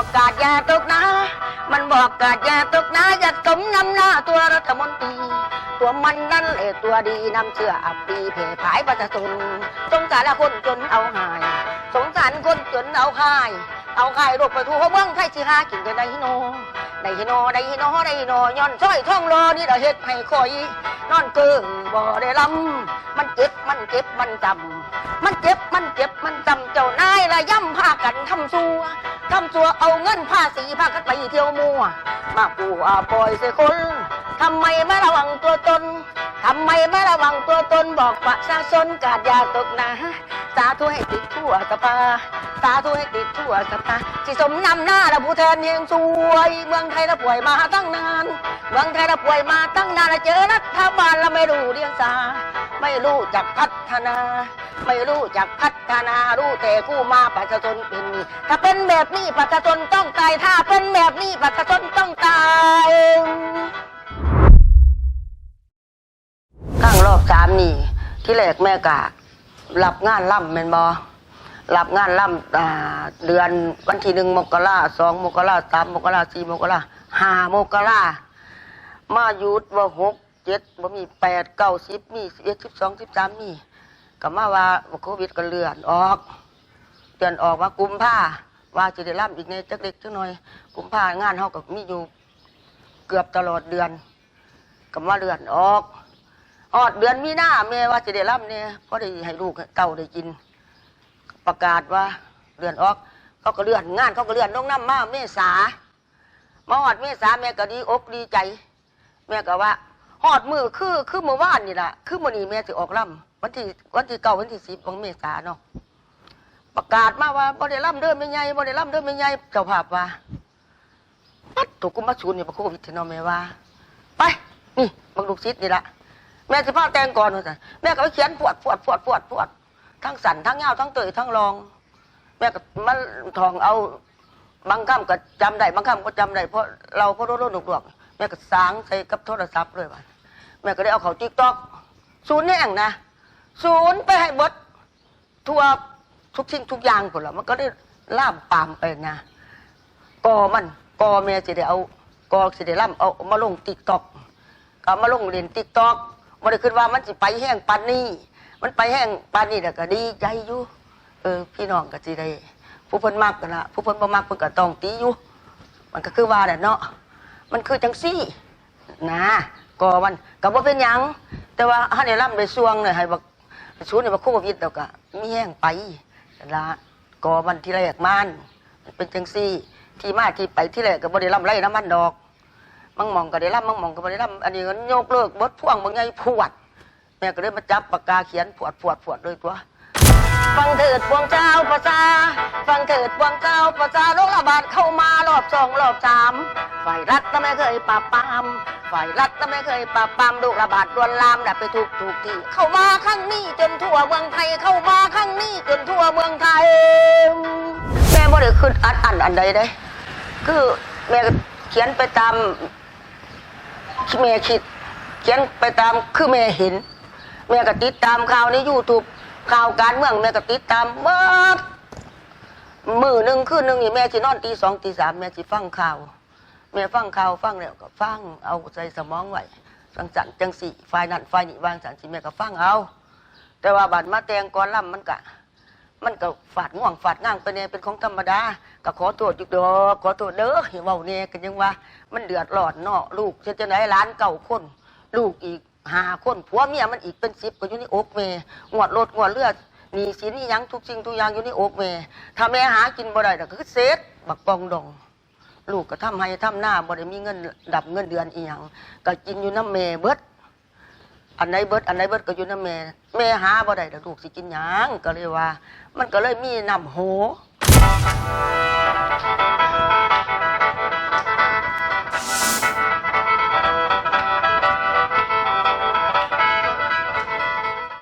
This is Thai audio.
บอกกาดยาตกนะ มันบอกกาดยาตกนะอย่าสมนำหน้าตัวรัฐมนตรี ตัวมันนั่นแหละตัวดีนำเชื่ออับปีเพ่ผายประชาชนสงสารคนจนเอาหาย สงสารคนจนเอาหาย เอาหายโรคไปทั่วเมืองไทยสิหากินกันได้ฮิโนได้ฮิโนได้ฮิโนได้ฮิโนย้อนช้อยท่องรอนี่เราเฮ็ดให้คอยนอนเกิงบ่ได้ลำ มันเจ็บมันเจ็บมันจำมันเจ็บมันเจ็บมันจำเจ้านายละย่ำพากันทำซัวทำซัวเอาเงินภาษีพากันไปเที่ยวมัว มาปูอาปล่อยเสียคนทำไมไม่ระวังตัวตนทำไมไม่ระวังตัวตนบอกประชาชนกาดยาตกนะ สาธุให้ติดทั่วสภาสาธุให้ติดทั่วสภาที่สมนำหน้าระผู้แทนเฮงสวย เมืองไทยเราป่วยมาตั้งนาน เมืองไทยเราป่วยมาตั้งนานล้วเจอรัฐบาลเราไม่รู้เรียงสา ไม่รู้จักพัฒนา ไม่รู้จักพัฒนา รู้แต่กู้มาประชาชนเป็นนี้ถ้าเป็นแบบนี้ประชาชนต้องตาย ถ้าเป็นแบบนี้ประชาชนต้องตายข้างรอบสามนี่ที่แรกแม่กะ รับงานล่ำแม่นบอรับงานล่ำอ่าเดือนวันที่หนึ่งมกราสองมกราสามมกราสี่มกราห้ามกรามาหยุดว่าหกเจ็ดว่ามีแปดเก้าสิบมีสิบเอ็ดสิบสองสิบสามมีก็มาว่าโควิดก็เลื่อนออกเลื่อนออกว่ากุมผ้าว่าจะได้ล่ำอีกในจักเล็กจักหน่อยกุมผ้างานเขาก็มีอยู่เกือบตลอดเดือนก็มาเลื่อนออก ออดเดือนมีหน้าแม่ว่าจะได้รับเนี่ยเพราะได้ให้ลูกเก่าได้กิน ประกาศว่าเลื่อนออกเขาก็เลื่อนงานเขาก็เลื่อนน้องน้ำมาเมษามาหอดเมษาแม่ก็ดีอกดีใจ แม่ก็ว่าหอดมือคือคือเมื่อวานนี่แหละคือมื่อนี้แม่จะออกล่ำวันที่วันที่เก้าวันที่สิบของเมษาเนาะประกาศมาว่าบ่ได้ล่ำเดินไม่ใหญ่บ่ได้ล่ำเดินไม่ใหญ่เจ้าภาพว่าปัดตัวกุมมาชูนย์นี่พระโควิดเทนอแม่ว่า ไปนี่บักลูกศิษย์นี่ละ แม่สิพาแต่งก่อนว่าซั่นแม่ก็ไปเขียนปวดปวดปวดปวดปวดทั้งสันทั้งยาทั้งเตยทั้งรอง แม่ก็มันทองเอาบางคำก็จำได้บางคำก็จำได้เพราะเราก็รู้รู้หนุกหนวกแม่ก็สางใส่กับโทรศัพท์เลยว่ะแม่ก็ได้เอาเขาติ๊กตอกศูนย์แน่งนะศูนย์ไปให้เบดทั่วทุกสิ่งทุกอย่างผลละมันก็ได้ล่ามปามไปนะกอมันกอแม่จะได้เอากอสิได้ล่ามเอามาลงติ๊กตอกก็มาลงเรียนติ๊กตอก บ่ได้คิดว่ามันสิไปแห้งปานนี้ มันไปแห้งปานนี้แต่ก็ดีใจอยู่เออ พี่น้องก็สิได้ผู้เพิ่นมักกันละผู้เพิ่นบ่มักเพิ่นก็ต้องตีอยู่ มันก็คือว่าแหละเนาะมันคือจังซี่ นะก็มันก็บ่เป็นหยังแต่ว่าเฮาได้ร่ำได้สวงเนี่ยให้บักสูนย์นี่บักโควิดแล้วก็มีแห้งไปละก็มันที่แรกมันมันเป็นจังซี่ ที่มาที่ไปที่แรกก็บ่ได้ร่ำไรน้ำมันดอก มังมองก็ได้รับมังมองก็ไม่ได้รับอันนี้ก็โยกเลิกบดพ่วงบางไงพวด แม่ก็เลยมาจับปากกาเขียนปวดปวดปวดเลยตัว ฟังเถิดพวงเจ้าประชาฟังเถิดพวงเจ้าประชาโรคระบาดเข้ามารอบสองรอบสามฝ่ายรัฐก็ไม่เคยปราบปรามฝ่ายรัฐก็ไม่เคยปราบปรามโรคระบาดรวนลามดับไปทุกทุกที่ เข้ามาข้างนี้จนทั่วเมืองไทยเข้ามาข้างนี้จนทั่วเมืองไทย แม่บ่ได้ขึ้นอัดอันอันใดได้ คือแม่ก็เขียนไปตาม แม่คิดเขียนไปตามคือแม่เห็น แม่ก็ติดตามข่าวในยูทูบข่าวการเมืองแม่ก็ติดตามเบิดมือหนึ่งคืนหนึ่งนี่แม่สินอนตีสองตีสามแม่สิฟังข่าว แม่ฟังข่าวฟังแล้วก็ฟังเอาใส่สมองไว้จังสันจังสี่ฝ่ายนั้นฝ่ายนี้วางสันสิแม่ก็ฟังเอา แต่ว่าบัดมาแตงก่อนล่ำมันกะ มันก็ฝาดง่วงฝาดง่างไปเนี่ยเป็นของธรรมดาก็ขอโทษอยู่ดอขอโทษเด้อเว้าเนี่ยกันยังว่า มันเดือดร้อนเนาะลูกฉันจะไหนร้านเก่าคน ลูกอีกหาคนผัวเมียมันอีกเป็นสิบก็อยู่ในอกเมงวดรถงวดเลือดหนีสินนี่ยังทุกสิ่งทุกอย่างอยู่ในอกเมถ้าแม่หากินบ่ได้ก็คือเซตบักปองดอง ลูกก็ทำให้ทำหน้าบ่ได้มีเงินดับเงินเดือนอีหยังก็กินอยู่น้ำเมเบิดอันไหนเบิดอันไหนเบิดก็อยู่น้ำแม่แม่หาบ่ได้ดอกลูกสิกินหยังก็เลยว่า มันก็เลยมีน้ำโห